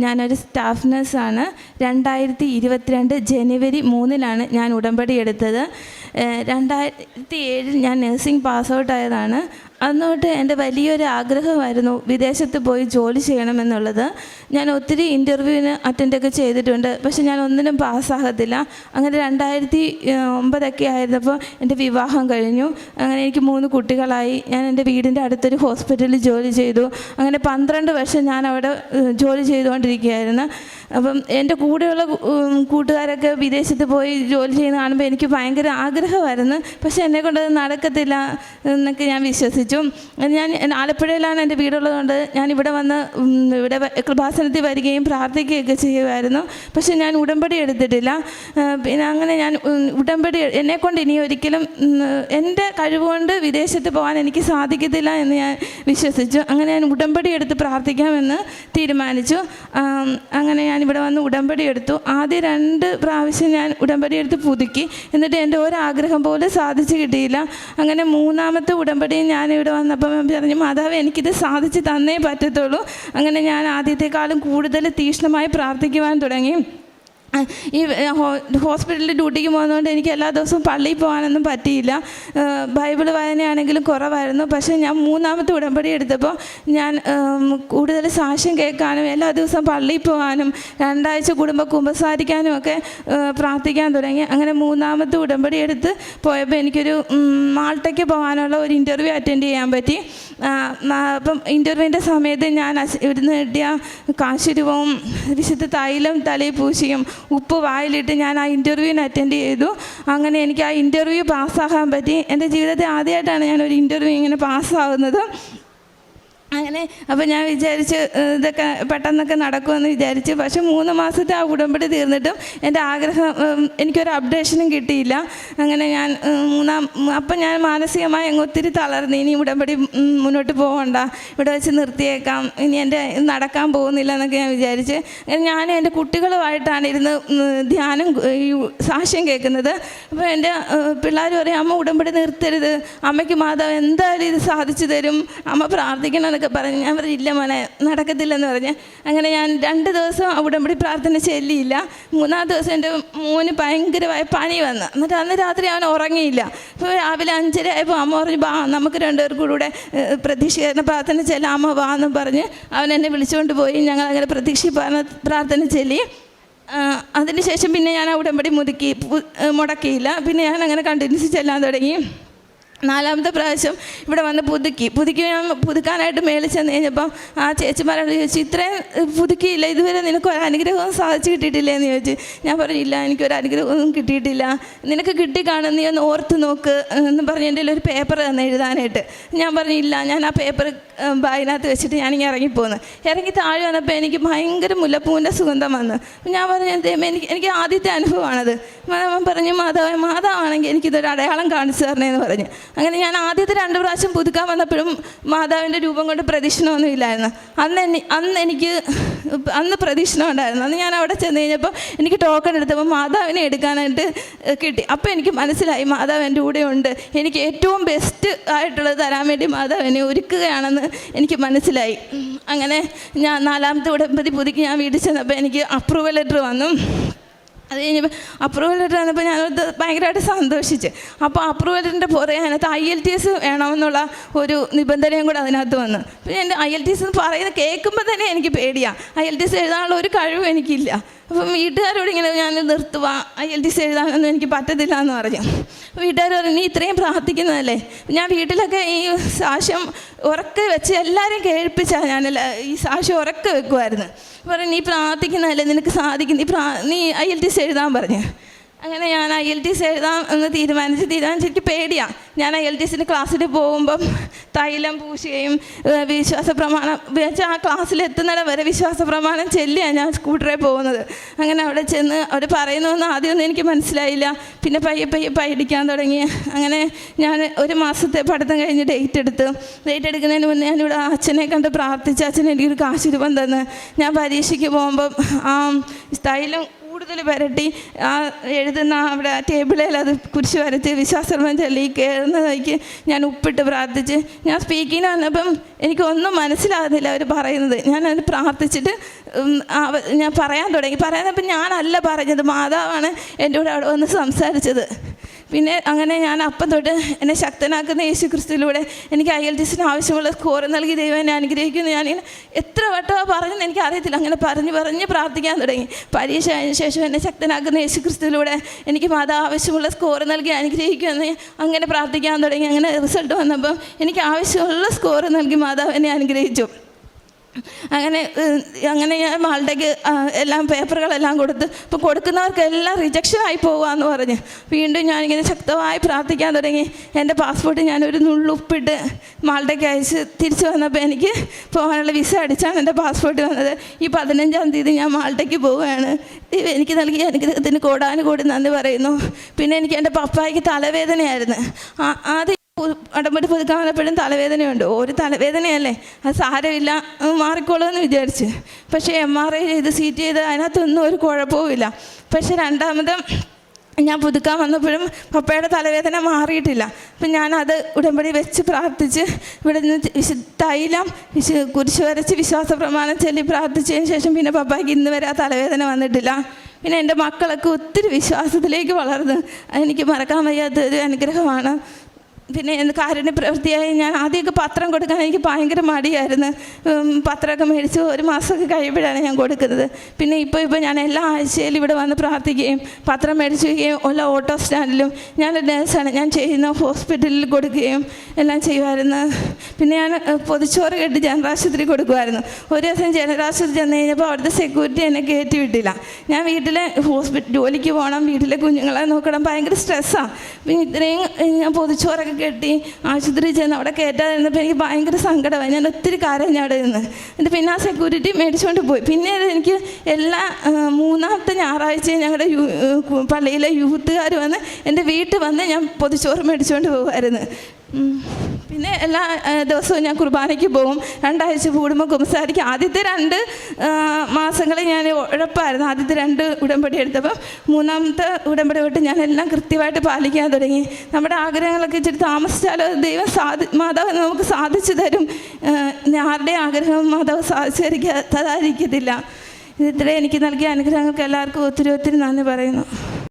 ഞാനൊരു സ്റ്റാഫ് നഴ്സാണ് രണ്ടായിരത്തി ഇരുപത്തിരണ്ട് ജനുവരി മൂന്നിലാണ് ഞാൻ ഉടമ്പടി എടുത്തത്. രണ്ടായിരത്തി ഏഴിൽ ഞാൻ നഴ്സിംഗ് പാസ് ഔട്ട് ആയതാണ്. അന്ന് തൊട്ട് എന്റെ വലിയൊരു ആഗ്രഹമായിരുന്നു വിദേശത്ത് പോയി ജോലി ചെയ്യണമെന്നുള്ളത്. ഞാൻ ഒത്തിരി ഇന്റർവ്യൂവിന് അറ്റൻഡൊക്കെ ചെയ്തിട്ടുണ്ട്. പക്ഷെ ഞാൻ ഒന്നിനും പാസ്സാകത്തില്ല. അങ്ങനെ രണ്ടായിരത്തി ഒമ്പതൊക്കെ ആയിരുന്നപ്പോൾ എന്റെ വിവാഹം കഴിഞ്ഞു. അങ്ങനെ എനിക്ക് മൂന്ന് കുട്ടികളായി. ഞാൻ എന്റെ വീടിന്റെ അടുത്തൊരു ഹോസ്പിറ്റലിൽ ജോലി ചെയ്തു. അങ്ങനെ പന്ത്രണ്ട് വർഷം ഞാൻ അവിടെ ജോലി ചെയ്തുകൊണ്ടിരിക്കുകയായിരുന്നു. അപ്പം എന്റെ കൂടെയുള്ള കൂട്ടുകാരൊക്കെ വിദേശത്ത് പോയി ജോലി ചെയ്യുന്ന കാണുമ്പോൾ എനിക്ക് ഭയങ്കര ആഗ്രഹമായിരുന്നു. പക്ഷെ എന്നെ കൊണ്ട് അത് നടക്കത്തില്ല എന്നൊക്കെ ഞാൻ വിശ്വസിച്ചു. ഞാൻ ആലപ്പുഴയിലാണ് എന്റെ വീടുള്ളതുകൊണ്ട് ഞാൻ ഇവിടെ വന്ന് ഇവിടെ കൃപാസനത്തിൽ വരികയും പ്രാർത്ഥിക്കുകയൊക്കെ ചെയ്യുമായിരുന്നു. പക്ഷേ ഞാൻ ഉടമ്പടി എടുത്തിട്ടില്ല. പിന്നെ അങ്ങനെ ഞാൻ ഉടമ്പടി എന്നെക്കൊണ്ട് ഇനി ഒരിക്കലും എന്റെ കഴിവുകൊണ്ട് വിദേശത്ത് പോകാൻ എനിക്ക് സാധിക്കത്തില്ല എന്ന് ഞാൻ വിശ്വസിച്ചു. അങ്ങനെ ഞാൻ ഉടമ്പടി എടുത്ത് പ്രാർത്ഥിക്കാമെന്ന് തീരുമാനിച്ചു. അങ്ങനെ ഞാൻ ഇവിടെ വന്ന് ഉടമ്പടി എടുത്തു. ആദ്യ രണ്ട് പ്രാവശ്യം ഞാൻ ഉടമ്പടി എടുത്ത് പുതുക്കി. എന്നിട്ട് എന്റെ ഒരാഗ്രഹം പോലും സാധിച്ചു കിട്ടിയില്ല. അങ്ങനെ മൂന്നാമത്തെ ഉടമ്പടി ഞാൻ ഇവിടെ വന്നപ്പം ഞാൻ പറഞ്ഞു മാതാവ് എനിക്കിത് സാധിച്ച് തന്നേ പറ്റത്തുള്ളൂ. അങ്ങനെ ഞാൻ ആദ്യത്തെക്കാളും കൂടുതൽ തീക്ഷ്ണമായി പ്രാർത്ഥിക്കുവാൻ തുടങ്ങി. ഈ ഹോസ്പിറ്റലിൽ ഡ്യൂട്ടിക്ക് പോകുന്നതുകൊണ്ട് എനിക്ക് എല്ലാ ദിവസവും പള്ളിയിൽ പോകാനൊന്നും പറ്റിയില്ല. ബൈബിൾ വായനയാണെങ്കിലും കുറവായിരുന്നു. പക്ഷേ ഞാൻ മൂന്നാമത്തെ ഉടമ്പടി എടുത്തപ്പോൾ ഞാൻ കൂടുതൽ സാക്ഷ്യം കേൾക്കാനും എല്ലാ ദിവസവും പള്ളിയിൽ പോകാനും രണ്ടാഴ്ച കുടുംബ കുമ്പസാരിക്കാനും ഒക്കെ പ്രാർത്ഥിക്കാൻ തുടങ്ങി. അങ്ങനെ മൂന്നാമത്തെ ഉടമ്പടി എടുത്ത് പോയപ്പോൾ എനിക്കൊരു മാൾട്ടയ്ക്ക് പോകാനുള്ള ഒരു ഇന്റർവ്യൂ അറ്റൻഡ് ചെയ്യാൻ പറ്റി. അപ്പം ഇന്റർവ്യൂവിന്റെ സമയത്ത് ഞാൻ ഇവിടുന്ന് കിട്ടിയ കാശുരൂപവും വിശുദ്ധ തൈലം തലയിൽ പൂശിയും ഉപ്പ് വായിലിട്ട് ഞാൻ ആ ഇന്റർവ്യൂവിന് അറ്റൻഡ് ചെയ്തു. അങ്ങനെ എനിക്ക് ആ ഇന്റർവ്യൂ പാസ്സാകാൻ പറ്റി. എന്റെ ജീവിതത്തിൽ ആദ്യമായിട്ടാണ് ഞാൻ ഒരു ഇന്റർവ്യൂ ഇങ്ങനെ പാസ്സാകുന്നത് അങ്ങനെ അപ്പോൾ ഞാൻ വിചാരിച്ച് ഇതൊക്കെ പെട്ടെന്നൊക്കെ നടക്കുമെന്ന് വിചാരിച്ച്. പക്ഷെ മൂന്ന് മാസത്തെ ആ ഉടമ്പടി തീർന്നിട്ടും എന്റെ ആഗ്രഹം എനിക്കൊരു അപ്ഡേഷനും കിട്ടിയില്ല. അങ്ങനെ ഞാൻ മൂന്നാം അപ്പം ഞാൻ മാനസികമായി അങ്ങ് ഒത്തിരി തളർന്നു. ഇനി ഉടമ്പടി മുന്നോട്ട് പോകണ്ട ഇവിടെ വെച്ച് നിർത്തിയേക്കാം. ഇനി എന്റെ നടക്കാൻ പോകുന്നില്ല എന്നൊക്കെ ഞാൻ വിചാരിച്ച്. ഞാൻ എന്റെ കുട്ടികളുമായിട്ടാണ് ഇരുന്ന് ധ്യാനം സാക്ഷ്യം കേൾക്കുന്നത്. അപ്പോൾ എന്റെ പിള്ളേർ പറയും അമ്മ ഉടമ്പടി നിർത്തരുത്. അമ്മയ്ക്ക് മാതാവ് എന്തായാലും ഇത് സാധിച്ചു തരും. അമ്മ പ്രാർത്ഥിക്കണം എന്നൊക്കെ പറഞ്ഞ് ഞാൻ പറഞ്ഞു ഇല്ല മോനെ നടക്കത്തില്ലെന്ന് പറഞ്ഞ്. അങ്ങനെ ഞാൻ രണ്ട് ദിവസം ഉടമ്പടി പ്രാർത്ഥന ചെല്ലിയില്ല. മൂന്നാം ദിവസം എന്റെ മോന് ഭയങ്കരമായ പനി വന്ന്. എന്നിട്ട് അന്ന് രാത്രി അവൻ ഉറങ്ങിയില്ല. അപ്പോൾ രാവിലെ അഞ്ചര ആയപ്പോൾ അമ്മ പറഞ്ഞു ബാ നമുക്ക് രണ്ടുപേർക്കും കൂടെ പ്രതീക്ഷിക്കുന്ന പ്രാർത്ഥന ചെല്ലാം അമ്മ വാ എന്നും പറഞ്ഞ് അവൻ എന്നെ വിളിച്ചുകൊണ്ട് പോയി. ഞങ്ങൾ അങ്ങനെ പ്രതീക്ഷ പ്രാർത്ഥന ചെല്ലി. അതിനുശേഷം പിന്നെ ഞാൻ ആ ഉടമ്പടി മുതുക്കി മുടക്കിയില്ല. പിന്നെ ഞാൻ അങ്ങനെ കണ്ടിന്യൂസ് ചെല്ലാൻ തുടങ്ങി. നാലാമത്തെ പ്രാവശ്യം ഇവിടെ വന്ന് പുതുക്കി. പുതുക്കി പുതുക്കാനായിട്ട് മേളിൽ ചെന്ന് കഴിഞ്ഞപ്പം ആ ചേച്ചിമാരോട് ചോദിച്ചു ഇത്രയും പുതുക്കിയില്ല. ഇതുവരെ നിനക്ക് ഒരു അനുഗ്രഹവും സാധിച്ചു കിട്ടിയിട്ടില്ല എന്ന് ചോദിച്ചു. ഞാൻ പറഞ്ഞില്ല എനിക്കൊരു അനുഗ്രഹവും കിട്ടിയിട്ടില്ല. നിനക്ക് കിട്ടിക്കാണും നീ ഒന്ന് ഓർത്ത് നോക്ക്. എന്ന് പറഞ്ഞ് എന്റെ ഒരു പേപ്പർ തന്നെ എഴുതാനായിട്ട്. ഞാൻ പറഞ്ഞില്ല ഞാൻ ആ പേപ്പർ ബാഗിനകത്ത് വെച്ചിട്ട് ഞാനിങ്ങനെ ഇറങ്ങിപ്പോന്ന്. ഇറങ്ങി താഴെ വന്നപ്പോൾ എനിക്ക് ഭയങ്കര മുല്ലപ്പൂവിന്റെ സുഗന്ധം വന്നു. ഞാൻ പറഞ്ഞു എനിക്ക് എനിക്ക് ആദ്യത്തെ അനുഭവമാണത്. മാതാവൻ പറഞ്ഞു മാതാവ് മാതാവാണെങ്കിൽ എനിക്കിതൊരു അടയാളം കാണിച്ചു തരണേന്ന് പറഞ്ഞു. അങ്ങനെ ഞാൻ ആദ്യത്തെ രണ്ട് പ്രാവശ്യം പുതുക്കാൻ വന്നപ്പോഴും മാതാവിന്റെ രൂപം കൊണ്ട് പ്രദക്ഷിണമൊന്നും ഇല്ലായിരുന്നു. അന്ന് എനി അന്ന് എനിക്ക് അന്ന് പ്രദക്ഷിണം ഉണ്ടായിരുന്നു. അന്ന് ഞാൻ അവിടെ ചെന്ന് കഴിഞ്ഞപ്പോൾ എനിക്ക് ടോക്കൺ എടുത്തപ്പോൾ മാതാവിനെ എടുക്കാനായിട്ട് കിട്ടി. അപ്പോൾ എനിക്ക് മനസ്സിലായി മാതാവ് എന്റെ കൂടെ ഉണ്ട് എനിക്ക് ഏറ്റവും ബെസ്റ്റ് ആയിട്ടുള്ളത് തരാൻ വേണ്ടി മാതാവ് എന്നെ ഒരുക്കുകയാണെന്ന് എനിക്ക് മനസ്സിലായി. അങ്ങനെ ഞാൻ നാലാമത്തെ ഉടമ്പതി പുതുക്കി ഞാൻ വീട്ടിൽ ചെന്നപ്പോൾ എനിക്ക് അപ്രൂവൽ ലെറ്റർ വന്നു. അത് കഴിഞ്ഞപ്പോൾ അപ്രൂവൽ ലെറ്റർ വന്നപ്പോൾ ഞാനത് ഭയങ്കരമായിട്ട് സന്തോഷിച്ച്. അപ്പോൾ അപ്രൂവൽ ലെറ്ററിന്റെ പുറകെ അതിനകത്ത് ഐ എൽ ടി എസ് വേണമെന്നുള്ള ഒരു നിബന്ധനയും കൂടെ അതിനകത്ത് വന്നു. പിന്നെ എന്റെ ഐ എൽ ടി എസ് എന്ന് പറയുന്നത് കേൾക്കുമ്പോൾ തന്നെ എനിക്ക് പേടിയാണ് ഐ എൽ ടി എസ് എഴുതാനുള്ള ഒരു കഴിവും എനിക്കില്ല. അപ്പം വീട്ടുകാരോട് ഇങ്ങനെ ഞാൻ നിർത്തുക ഐ എൽ ടി എസ് എഴുതാനൊന്നും എനിക്ക് പറ്റത്തില്ല എന്ന് പറഞ്ഞു വീട്ടുകാർ പറഞ്ഞു ഇത്രയും പ്രാർത്ഥിക്കുന്നതല്ലേ? ഞാൻ വീട്ടിലൊക്കെ ഈ സാക്ഷ്യം ഉറക്കെ വെച്ച് എല്ലാവരും കേൾപ്പിച്ചാണ് ഞാൻ ഈ സാക്ഷ്യം ഉറക്കെ വെക്കുമായിരുന്നു പറഞ്ഞു നീ പ്രാർത്ഥിക്കുന്നതല്ലേ? നിനക്ക് സാധിക്കും. നീ പ്രാ നീ ഐ എൽ ടി എസ് എഴുതാൻ പറഞ്ഞു. അങ്ങനെ ഞാൻ ഐ എൽ ടി എസ് എഴുതാം എന്ന് തീരുമാനിച്ച് തീരുമാനിച്ച് എനിക്ക് പേടിയാണ് ഞാൻ ഐ എൽ ടി എസിന്റെ ക്ലാസ്സിൽ പോകുമ്പം തൈലം പൂശുകയും വിശ്വാസ പ്രമാണം വെച്ചാൽ ആ ക്ലാസ്സിലെത്തുന്നിടം വരെ വിശ്വാസ പ്രമാണം ചെല്ലിയാണ് ഞാൻ സ്കൂട്ടറിൽ പോകുന്നത്. അങ്ങനെ അവിടെ ചെന്ന് അവർ പറയുന്നതൊന്നും ആദ്യമൊന്നും എനിക്ക് മനസ്സിലായില്ല. പിന്നെ പയ്യെ പയ്യെ പയ്യടിക്കാൻ തുടങ്ങി. അങ്ങനെ ഞാൻ ഒരു മാസത്തെ പഠിത്തം കഴിഞ്ഞ് ഡേറ്റ് എടുത്ത്. ഡേറ്റ് എടുക്കുന്നതിന് മുന്നേ ഞാനിവിടെ അച്ഛനെ കണ്ട് പ്രാർത്ഥിച്ച് അച്ഛൻ എനിക്കൊരു കാശ് തന്ന്. ഞാൻ പരീക്ഷയ്ക്ക് പോകുമ്പം ആ തൈലം കൂടുതൽ വരട്ടി ആ എഴുതുന്ന അവിടെ ടേബിളിൽ അത് കുരിശ് വരച്ച് വിശ്വാസർമ്മം ചൊല്ലി കയറുന്നതായിക്ക് ഞാൻ ഉപ്പിട്ട് പ്രാർത്ഥിച്ച്. ഞാൻ സ്പീക്കിങ്ങിന് വന്നപ്പം എനിക്കൊന്നും മനസ്സിലാകുന്നില്ല അവർ പറയുന്നത്. ഞാൻ അത് പ്രാർത്ഥിച്ചിട്ട് ഞാൻ പറയാൻ തുടങ്ങി. പറയാനപ്പം ഞാനല്ല പറഞ്ഞത് മാതാവാണ് എന്റെ കൂടെ അവിടെ വന്ന് സംസാരിച്ചത്. പിന്നെ അങ്ങനെ ഞാൻ അപ്പം തൊട്ട് എന്നെ ശക്തനാക്കുന്ന യേശു ക്രിസ്തുവിലൂടെ എനിക്ക് ഐ എൽ ടി സിന് ആവശ്യമുള്ള സ്കോർ നൽകി ദൈവം എന്നെ അനുഗ്രഹിക്കുന്നു. ഞാനിങ്ങനെ എത്ര വട്ടമാണ് പറഞ്ഞെന്ന് എനിക്ക് അറിയത്തില്ല. അങ്ങനെ പറഞ്ഞ് പറഞ്ഞ് പ്രാർത്ഥിക്കാൻ തുടങ്ങി. പരീക്ഷ അതിന് ശേഷം എന്നെ ശക്തനാക്കുന്ന യേശു ക്രിസ്തുവിലൂടെ എനിക്ക് മാതാ ആവശ്യമുള്ള സ്കോർ നൽകി അനുഗ്രഹിക്കുമെന്ന് അങ്ങനെ പ്രാർത്ഥിക്കാൻ തുടങ്ങി. അങ്ങനെ റിസൾട്ട് വന്നപ്പം എനിക്ക് ആവശ്യമുള്ള സ്കോർ നൽകി മാതാവ് എന്നെ അനുഗ്രഹിച്ചു. അങ്ങനെ അങ്ങനെ ഞാൻ മാളുടെക്ക് എല്ലാം പേപ്പറുകളെല്ലാം കൊടുത്ത് ഇപ്പോൾ കൊടുക്കുന്നവർക്കെല്ലാം റിജക്ഷൻ ആയി പോകുകയെന്ന് പറഞ്ഞ്. വീണ്ടും ഞാനിങ്ങനെ ശക്തമായി പ്രാർത്ഥിക്കാൻ തുടങ്ങി. എന്റെ പാസ്പോർട്ട് ഞാനൊരു നുള്ളുപ്പിട്ട് മാളുടെക്ക് അയച്ച് തിരിച്ചു വന്നപ്പോൾ എനിക്ക് പോകാനുള്ള വിസ അടിച്ചാണ് എന്റെ പാസ്പോർട്ട് വന്നത്. ഈ പതിനഞ്ചാം തീയതി ഞാൻ മാൾട്ടയ്ക്ക് പോവുകയാണ്. ദൈവം എനിക്ക് നൽകിയ അനുഗ്രഹത്തിന് കോടാനുകൂടി നന്ദി പറയുന്നു. പിന്നെ എനിക്ക് എന്റെ പപ്പായ്ക്ക് തലവേദനയായിരുന്നു. ആദ്യം ഉടമ്പടി പുതുക്കാൻ തലവേദനയുണ്ട്. ഒരു തലവേദനയല്ലേ? അത് സാരമില്ല മാറിക്കോളുമെന്ന് വിചാരിച്ച്. പക്ഷേ എം ആർ ഐ ചെയ്ത് സീറ്റ് ചെയ്ത് അതിനകത്തൊന്നും ഒരു കുഴപ്പവുമില്ല പക്ഷേ രണ്ടാമത് ഞാൻ പുതുക്കാൻ വന്നപ്പോഴും പപ്പയുടെ തലവേദന മാറിയിട്ടില്ല. അപ്പം ഞാനത് ഉടമ്പടി വെച്ച് പ്രാർത്ഥിച്ച് ഇവിടെ നിന്ന് വിശു തൈലം വിശു കുരിശ് വരച്ച് വിശ്വാസ പ്രമാണം ചൊല്ലി പ്രാർത്ഥിച്ചതിന് ശേഷം പിന്നെ പപ്പായ്ക്ക് ഇന്ന് വരെ ആ തലവേദന വന്നിട്ടില്ല. പിന്നെ എന്റെ മക്കളൊക്കെ ഒത്തിരി വിശ്വാസത്തിലേക്ക് വളർന്ന്. എനിക്ക് മറക്കാൻ വയ്യാത്ത ഒരു അനുഗ്രഹമാണ്. പിന്നെ എന്ത് കാരുണ്യ പ്രവൃത്തിയായി ഞാൻ ആദ്യമൊക്കെ പത്രം കൊടുക്കാൻ എനിക്ക് ഭയങ്കര മടിയായിരുന്നു. പത്രമൊക്കെ മേടിച്ച് ഒരു മാസമൊക്കെ കഴിയുമ്പോഴാണ് ഞാൻ കൊടുക്കുന്നത്. പിന്നെ ഇപ്പോൾ ഇപ്പോൾ ഞാൻ എല്ലാ ആഴ്ചയിലും ഇവിടെ വന്ന് പ്രാർത്ഥിക്കുകയും പത്രം മേടിച്ച് വയ്ക്കുകയും ഓട്ടോ സ്റ്റാൻഡിലും ഞാൻ നേഴ്സാണ്. ഞാൻ ചെയ്യുന്ന ഹോസ്പിറ്റലിൽ കൊടുക്കുകയും എല്ലാം ചെയ്യുമായിരുന്നു. പിന്നെ ഞാൻ പൊതിച്ചോറ് കെട്ടി ജനറാശുപത്രി കൊടുക്കുമായിരുന്നു. ഒരു ദിവസം ജനറാശുപത്രി ചെന്ന് കഴിഞ്ഞപ്പോൾ അവിടുത്തെ സെക്യൂരിറ്റി എന്നെ കയറ്റി വിട്ടില്ല. ഞാൻ വീട്ടിലെ ഹോസ്പിറ്റൽ ജോലിക്ക് പോകണം വീട്ടിലെ കുഞ്ഞുങ്ങളെ നോക്കണം ഭയങ്കര സ്ട്രെസ്സാണ് പിന്നെ ഇത്രയും ഞാൻ പൊതിച്ചോറൊക്കെ കെട്ടി ആശുപത്രിയിൽ ചെന്ന് അവിടെ കയറ്റാതിരുന്നപ്പോൾ എനിക്ക് ഭയങ്കര സങ്കടമായി. ഞാൻ ഒത്തിരി കരഞ്ഞ് അവിടെ നിന്ന്. എന്നിട്ട് പിന്നെ ആ സെക്യൂരിറ്റി മേടിച്ചുകൊണ്ട് പോയി. പിന്നെ എനിക്ക് എല്ലാ മൂന്നാമത്തെ ഞായറാഴ്ചയും ഞങ്ങളുടെ യൂ പള്ളിയിലെ യൂത്തുകാർ വന്ന് എന്റെ വീട്ടിൽ വന്ന് ഞാൻ പൊതിച്ചോറ് മേടിച്ചുകൊണ്ട് പോകുമായിരുന്നു. പിന്നെ എല്ലാ ദിവസവും ഞാൻ കുർബാനയ്ക്ക് പോകും. രണ്ടാഴ്ച കൂടുമ്പോൾ കുമ്പസാരിക്കും. ആദ്യത്തെ രണ്ട് മാസങ്ങൾ ഞാൻ ഉഴപ്പായിരുന്നു. ആദ്യത്തെ രണ്ട് ഉടമ്പടി എടുത്തപ്പോൾ മൂന്നാമത്തെ ഉടമ്പടി തൊട്ട് ഞാൻ എല്ലാം കൃത്യമായിട്ട് പാലിക്കാൻ തുടങ്ങി. നമ്മുടെ ആഗ്രഹങ്ങളൊക്കെ ഇച്ചിരി താമസിച്ചാലോ ദൈവം സാധി മാതാവ് നമുക്ക് സാധിച്ചു തരും. ആരുടെ ആഗ്രഹം മാതാവ് സാധിച്ചതായിരിക്കത്തില്ല ഇത് ഇത്രയും എനിക്ക് നൽകിയ അനുഗ്രഹങ്ങൾക്ക് എല്ലാവർക്കും ഒത്തിരി ഒത്തിരി നന്ദി പറയുന്നു.